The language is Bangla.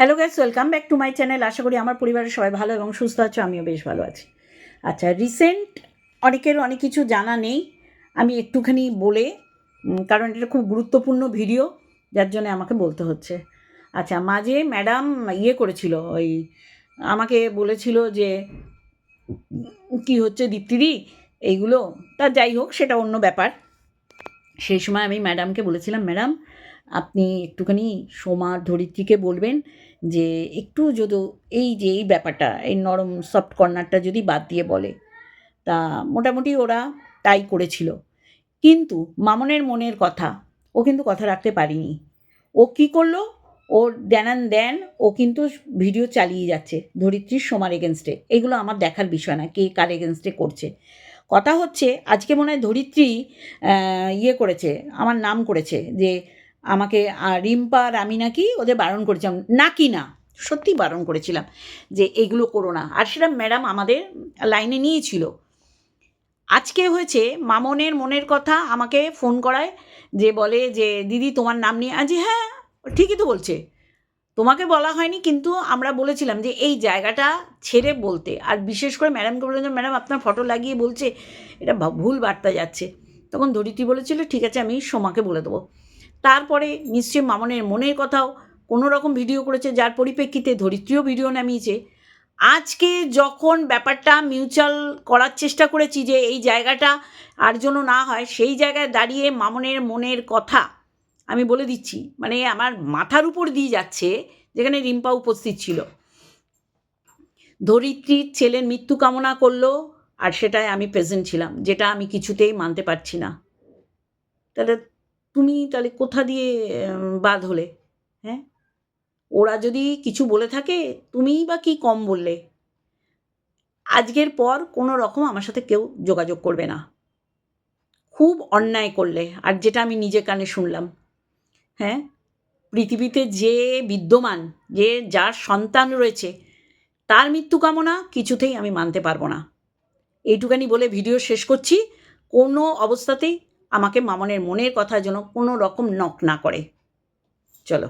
Hello guys welcome back to my channel আশা করি আমার পরিবারের সবাই ভালো এবং সুস্থ আছো, আমিও বেশ ভালো আছি। আচ্ছা রিসেন্ট অনেকের অনেক কিছু জানা নেই। আমি একটুখানি বলে কারণ এটা খুব গুরুত্বপূর্ণ ভিডিও যার জন্য আমাকে বলতে হচ্ছে। আচ্ছা মাঝে ম্যাডাম ইয়ে করেছিল, ওই আমাকে বলেছিল যে, কি হচ্ছে দীপ্তিদি? এইগুলো, তা যাই হোক, সেটা অন্য ব্যাপার। সেই সময় আমি ম্যাডামকে বলেছিলাম ম্যাডাম আপনি একটুখানি সোমা ধরিত্রীকে বলবেন যে, একটু যদি এই যে, এই ব্যাপারটা, এই নরম সফট কর্নারটা যদি বাদ দিয়ে বলে। তা মোটামুটি ওরা তাই করেছিল। কিন্তু মামনের মনের কথা, ও কিন্তু কথা রাখতে পারিনি। ও কি করল? ওর দেনান দেন ও কিন্তু ভিডিও চালিয়ে যাচ্ছে ধরিত্রীর সোমার এগেনস্টে এগুলো আমার দেখার বিষয় না, কে কার এগেনস্টে করছে। কথা হচ্ছে, আজকে মনে হয় ধরিত্রী ইয়ে করেছে, আমার নাম করেছে যে আমাকে রিম্পা আর আমি নাকি ওদের বারণ করেছিলাম। নাকি না সত্যি বারণ করেছিলাম যে এগুলো করো না। আর সেটা ম্যাডাম আমাদের লাইনে নিয়েছিল। আজকে হয়েছে মামনের মনের কথা আমাকে ফোন করায় যে বলে যে, দিদি, তোমার নাম নিয়ে আজ হ্যাঁ ঠিকই তো বলছে। তোমাকে বলা হয়নি কিন্তু আমরা বলেছিলাম যে এই জায়গাটা ছেড়ে বলতে। আর বিশেষ করে ম্যাডামকে বলেছিলাম ম্যাডাম, আপনার ফটো লাগিয়ে বলছে, এটা ভুল বার্তা যাচ্ছে। তখন ধরিত্রী বলেছিল, ঠিক আছে, আমি সোমাকে বলে দেবো। তারপরে নিশ্চয়ই মামনের মনের কথাও কোনো রকম ভিডিও করেছে, যার পরিপ্রেক্ষিতে ধরিত্রীও ভিডিও নামিয়েছে। আজকে যখন ব্যাপারটা মিউচুয়াল করার চেষ্টা করেছি যে এই জায়গাটা আর জন্য না হয়, সেই জায়গায় দাঁড়িয়ে মামনের মনের কথা আমি বলে দিচ্ছি মানে আমার মাথার উপর দিয়ে যাচ্ছে, যেখানে রিম্পা উপস্থিত ছিল। ধরিত্রীর ছেলের মৃত্যু কামনা করল আর সেটায় আমি প্রেজেন্ট ছিলাম, যেটা আমি কিছুতেই মানতে পারছি না। তাহলে তুমি তাহলে কোথা দিয়ে বাদ হলে? হ্যাঁ? ওরা যদি কিছু বলে থাকে, তুমিই বা কি কম বললে? আজকের পর কোনো রকম আমার সাথে কেউ যোগাযোগ করবে না। খুব অন্যায় করলে, আর যেটা আমি নিজে কানে শুনলাম। হ্যাঁ? পৃথিবীতে যে বিদ্যমান, যে যার সন্তান রয়েছে, তার মৃত্যু কামনা কিছুতেই আমি মানতে পারব না। এইটুকানি বলে ভিডিও শেষ করছি। কোনো অবস্থাতেই আমাকে মামনের মনের কথা যেন কোনো রকম নক না করে। চলো।